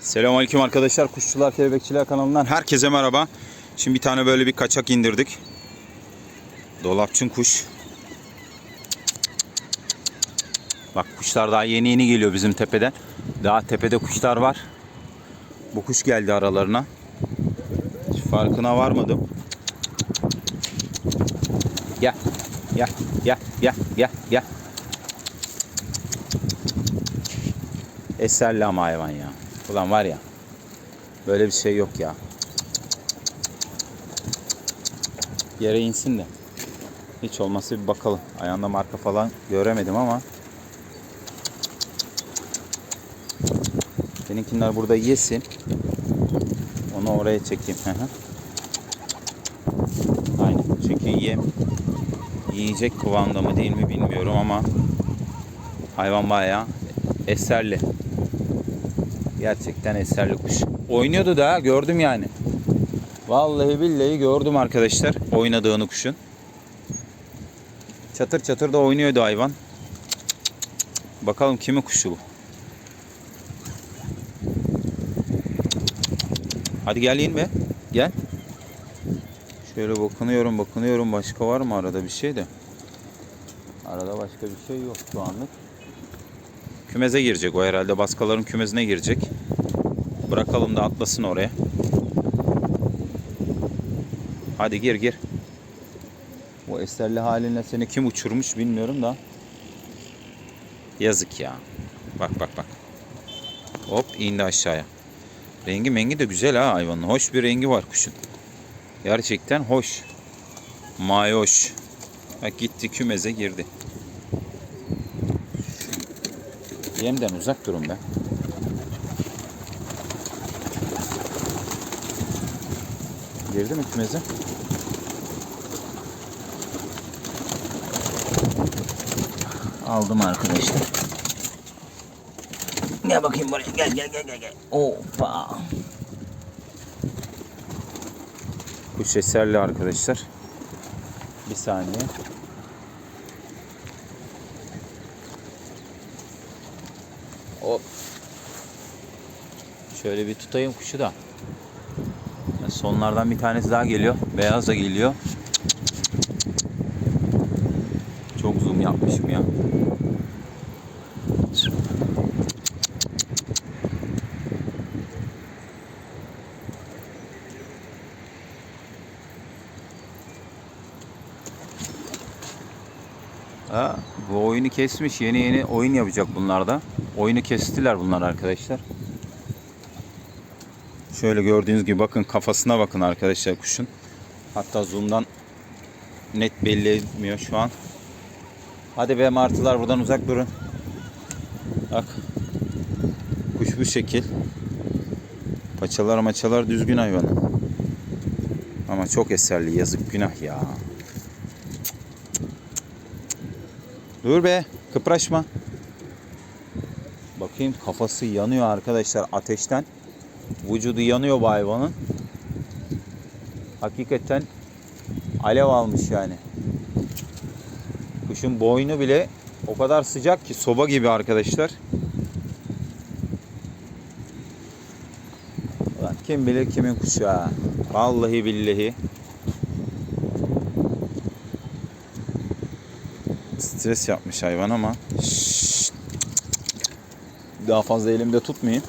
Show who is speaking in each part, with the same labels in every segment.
Speaker 1: Selamünaleyküm arkadaşlar. Kuşçular Kelebekçiler kanalından herkese merhaba. Şimdi bir tane böyle bir kaçak indirdik. Dolapçın kuş. Bak kuşlar daha yeni yeni geliyor bizim tepeden. Daha tepede kuşlar var. Bu kuş geldi aralarına. Hiç farkına varmadım. Gel. Gel. Gel. Gel. Gel. Gel. Eserli ama hayvan ya. Ulan var ya. Böyle bir şey yok ya. Yere insin de. Hiç olmazsa bir bakalım. Ayağında marka falan göremedim ama. Seninkiler burada yesin. Onu oraya çekeyim. Aynen. Çünkü yem yiyecek kıvamda mı değil mi bilmiyorum ama hayvan bayağı eserli. Gerçekten eserli kuş. Oynuyordu da gördüm yani. Vallahi billahi gördüm arkadaşlar oynadığını kuşun. Çatır çatır da oynuyordu hayvan. Bakalım kimin kuşu bu? Hadi gel in be. Gel. Şöyle bakınıyorum bakınıyorum başka var mı arada bir şey de. Arada başka bir şey yok şu anlık. Kümeze girecek o herhalde. Baskaların kümezine girecek. Bırakalım da atlasın oraya. Hadi gir gir. Bu eserli haline seni kim uçurmuş bilmiyorum da. Yazık ya. Bak bak bak. Hop indi aşağıya. Rengi mengi de güzel ha hayvanın. Hoş bir rengi var kuşun. Gerçekten hoş. Mayoş. Bak gitti kümeze girdi. Yemden uzak durun be. Girdi mi? Aldım arkadaşlar. Gel bakayım buraya. Gel gel gel gel. gel. Hoppa. Kuş eserli arkadaşlar. Bir saniye. Hop. Şöyle bir tutayım kuşu da. Sonlardan bir tanesi daha geliyor. Beyaz da geliyor. Çok zoom yapmışım ya. Ha, bu oyunu kesmiş. Yeni yeni oyun yapacak bunlar da. Oyunu kestiler bunlar arkadaşlar. Şöyle gördüğünüz gibi bakın kafasına bakın arkadaşlar kuşun. Hatta zoom'dan net belli etmiyor şu an. Hadi be martılar buradan uzak durun. Bak. Kuş bu şekil. Paçalar maçalar düzgün hayvanı. Ama çok eserli yazık günah ya. Dur be kıpraşma. Bakayım kafası yanıyor arkadaşlar ateşten. Vücudu yanıyor bu hayvanın. Hakikaten alev almış yani. Kuşun boynu bile o kadar sıcak ki soba gibi arkadaşlar. Ulan kim bilir kimin kuşu ha. Vallahi billahi. Stres yapmış hayvan ama. Şşt. Daha fazla elimde tutmayayım.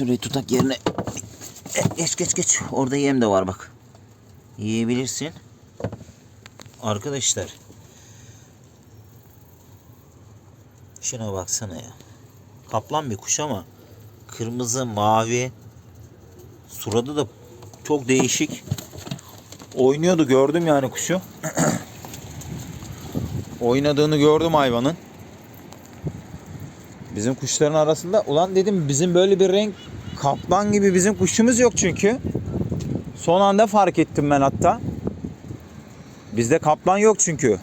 Speaker 1: Şurayı tutak yerine. E, Geç geç geç. Orada yem de var bak. Yiyebilirsin. Arkadaşlar. Şuna baksana ya. Kaplan bir kuş ama kırmızı, mavi. Suradı da çok değişik. Oynuyordu gördüm yani kuşu. Oynadığını gördüm hayvanın. Bizim kuşların arasında ulan dedim bizim böyle bir renk kaplan gibi bizim kuşumuz yok çünkü. Son anda fark ettim ben hatta. Bizde kaplan yok çünkü.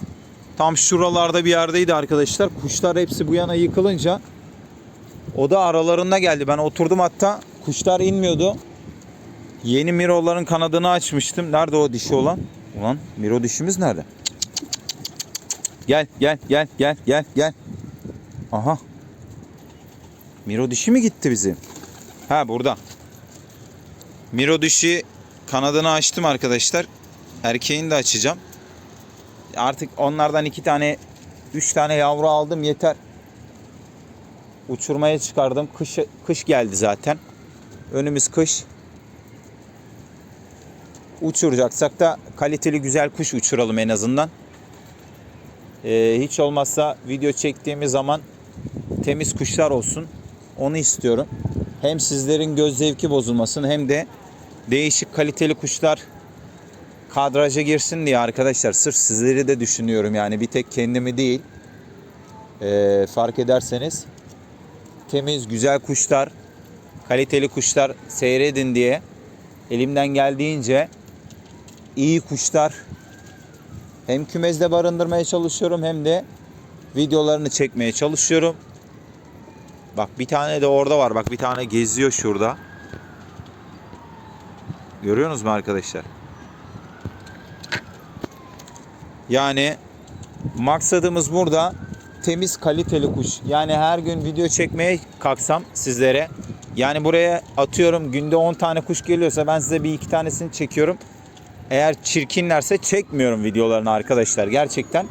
Speaker 1: Tam şuralarda bir yerdeydi arkadaşlar. Kuşlar hepsi bu yana yıkılınca o da aralarında geldi. Ben oturdum hatta kuşlar inmiyordu. Yeni miroların kanadını açmıştım. Nerede o dişi olan? Ulan miro dişimiz nerede? Gel gel gel gel gel gel. Aha. Miro dişi mi gitti bizim? Ha burada. Miro dişi kanadını açtım arkadaşlar. Erkeğini de açacağım. Artık onlardan iki tane, üç tane yavru aldım yeter. Uçurmaya çıkardım. Kış, kış geldi zaten. Önümüz kış. Uçuracaksak da kaliteli güzel kuş uçuralım en azından. Ee, hiç olmazsa video çektiğimiz zaman temiz kuşlar olsun. Onu istiyorum. Hem sizlerin göz zevki bozulmasın hem de değişik kaliteli kuşlar kadraja girsin diye arkadaşlar. Sırf sizleri de düşünüyorum yani bir tek kendimi değil. Ee, fark ederseniz temiz güzel kuşlar, kaliteli kuşlar seyredin diye elimden geldiğince iyi kuşlar hem kümezde barındırmaya çalışıyorum hem de videolarını çekmeye çalışıyorum. Bak bir tane de orada var. Bak bir tane geziyor şurada. Görüyorsunuz mu arkadaşlar? Yani maksadımız burada temiz kaliteli kuş. Yani her gün video çekmeye kalksam sizlere yani buraya atıyorum günde 10 tane kuş geliyorsa ben size bir iki tanesini çekiyorum. Eğer çirkinlerse çekmiyorum videolarını arkadaşlar. Gerçekten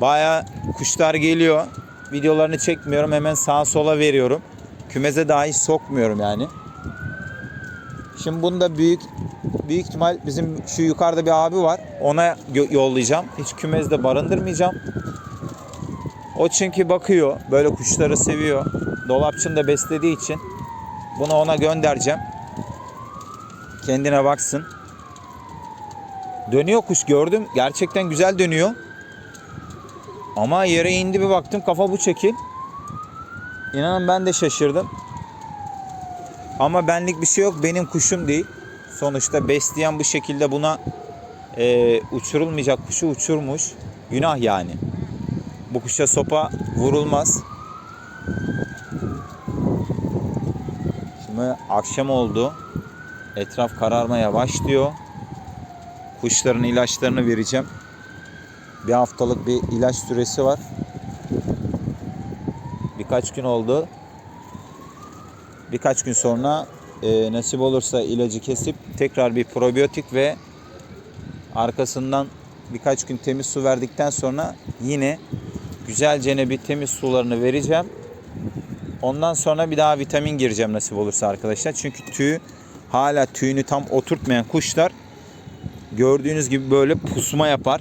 Speaker 1: baya kuşlar geliyor. Videolarını çekmiyorum. Hemen sağa sola veriyorum. Kümeze dahi sokmuyorum yani. Şimdi bunda büyük büyük ihtimal bizim şu yukarıda bir abi var. Ona yollayacağım. Hiç kümezde barındırmayacağım. O çünkü bakıyor. Böyle kuşları seviyor. Dolapçını da beslediği için bunu ona göndereceğim. Kendine baksın. Dönüyor kuş gördüm. Gerçekten güzel dönüyor. Ama yere indi bir baktım kafa bu şekil. İnanın ben de şaşırdım. Ama benlik bir şey yok. Benim kuşum değil. Sonuçta besleyen bu şekilde buna e, uçurulmayacak kuşu uçurmuş. Günah yani. Bu kuşa sopa vurulmaz. Şimdi akşam oldu. Etraf kararmaya başlıyor. Kuşların ilaçlarını vereceğim. Bir haftalık bir ilaç süresi var. Birkaç gün oldu. Birkaç gün sonra e, nasip olursa ilacı kesip tekrar bir probiyotik ve arkasından birkaç gün temiz su verdikten sonra yine güzelce bir temiz sularını vereceğim. Ondan sonra bir daha vitamin gireceğim nasip olursa arkadaşlar. Çünkü tüy hala tüyünü tam oturtmayan kuşlar gördüğünüz gibi böyle pusma yapar.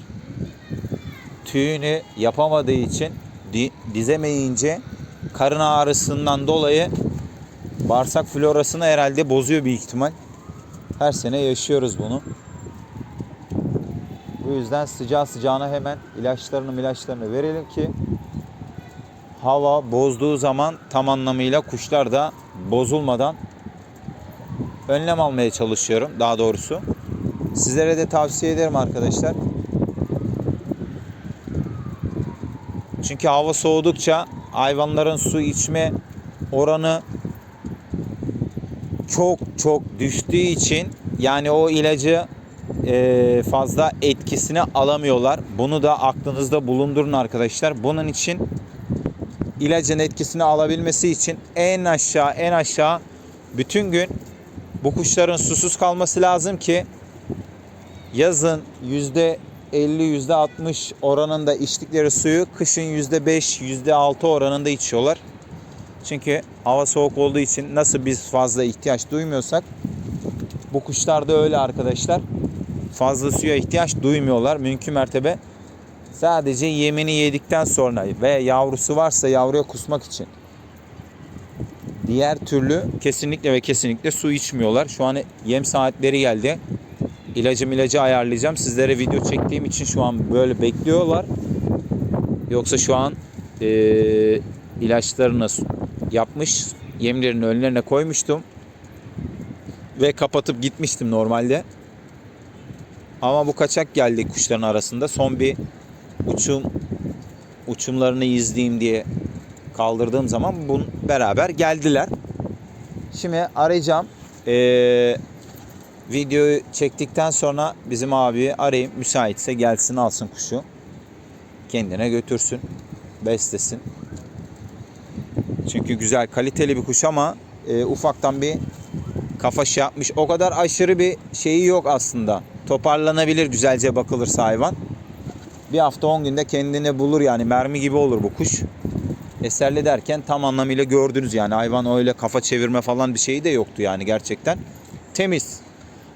Speaker 1: Tüyünü yapamadığı için di- dizemeyince karın ağrısından dolayı bağırsak florasını herhalde bozuyor büyük ihtimal. Her sene yaşıyoruz bunu. Bu yüzden sıcağı sıcağına hemen ilaçlarını ilaçlarını verelim ki hava bozduğu zaman tam anlamıyla kuşlar da bozulmadan önlem almaya çalışıyorum daha doğrusu. Sizlere de tavsiye ederim arkadaşlar. Çünkü hava soğudukça hayvanların su içme oranı çok çok düştüğü için yani o ilacı e, fazla etkisini alamıyorlar. Bunu da aklınızda bulundurun arkadaşlar. Bunun için ilacın etkisini alabilmesi için en aşağı en aşağı bütün gün bu kuşların susuz kalması lazım ki yazın yüzde 50 yüzde 60 oranında içtikleri suyu kışın yüzde 5 yüzde 6 oranında içiyorlar. Çünkü hava soğuk olduğu için nasıl biz fazla ihtiyaç duymuyorsak bu kuşlar da öyle arkadaşlar. Fazla suya ihtiyaç duymuyorlar. Mümkün mertebe sadece yemini yedikten sonra ve yavrusu varsa yavruya kusmak için. Diğer türlü kesinlikle ve kesinlikle su içmiyorlar. Şu an yem saatleri geldi. İlacı ayarlayacağım. Sizlere video çektiğim için şu an böyle bekliyorlar. Yoksa şu an e, ilaçlarını yapmış, yemlerini önlerine koymuştum. Ve kapatıp gitmiştim normalde. Ama bu kaçak geldi kuşların arasında. Son bir uçum uçumlarını izleyeyim diye kaldırdığım zaman bun beraber geldiler. Şimdi arayacağım. Ee, videoyu çektikten sonra bizim abi arayayım. Müsaitse gelsin alsın kuşu. Kendine götürsün. Beslesin. Çünkü güzel kaliteli bir kuş ama e, ufaktan bir kafa şey yapmış. O kadar aşırı bir şeyi yok aslında. Toparlanabilir güzelce bakılırsa hayvan. Bir hafta 10 günde kendini bulur yani mermi gibi olur bu kuş. Eserli derken tam anlamıyla gördünüz yani hayvan öyle kafa çevirme falan bir şeyi de yoktu yani gerçekten. Temiz.